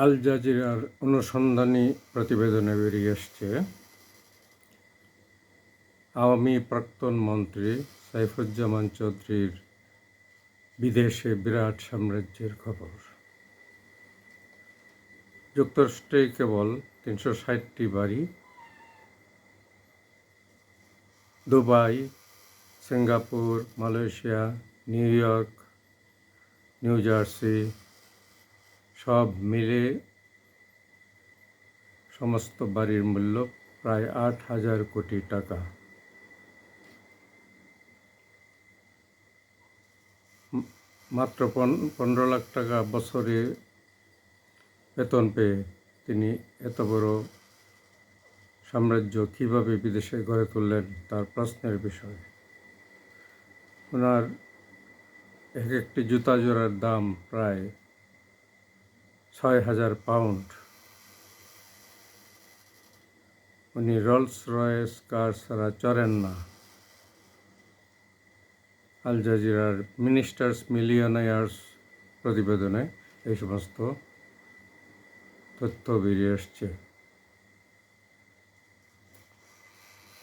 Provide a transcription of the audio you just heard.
আল জাজিরার অনুসন্ধানী প্রতিবেদনে বেরিয়ে এসছে, আওয়ামী প্রাক্তন মন্ত্রী সাইফুজ্জামান চৌধুরীর বিদেশে বিরাট সাম্রাজ্যের খবর। যুক্তরাষ্ট্রে কেবল তিনশো ষাটটি বাড়ি, Dubai, Singapore, Malaysia, New York, New Jersey সব মিলে সমস্ত বাড়ির মূল্য প্রায় আট হাজার কোটি টাকা। মাত্র পনেরো লাখ টাকা বছরে বেতন পেয়ে তিনি এত বড় সাম্রাজ্য কীভাবে বিদেশে গড়ে তুললেন তার প্রশ্নের বিষয়। ওনার এক একটি জুতা জোড়ার দাম প্রায় ছয় হাজার পাউন্ড। উনি রলস রয়েস কার ছাড়া চড়েন না। আল জাজিরার মিনিস্টার্স মিলিয়নায়ার্স প্রতিবেদনে এই সমস্ত তথ্য বেরিয়ে এসছে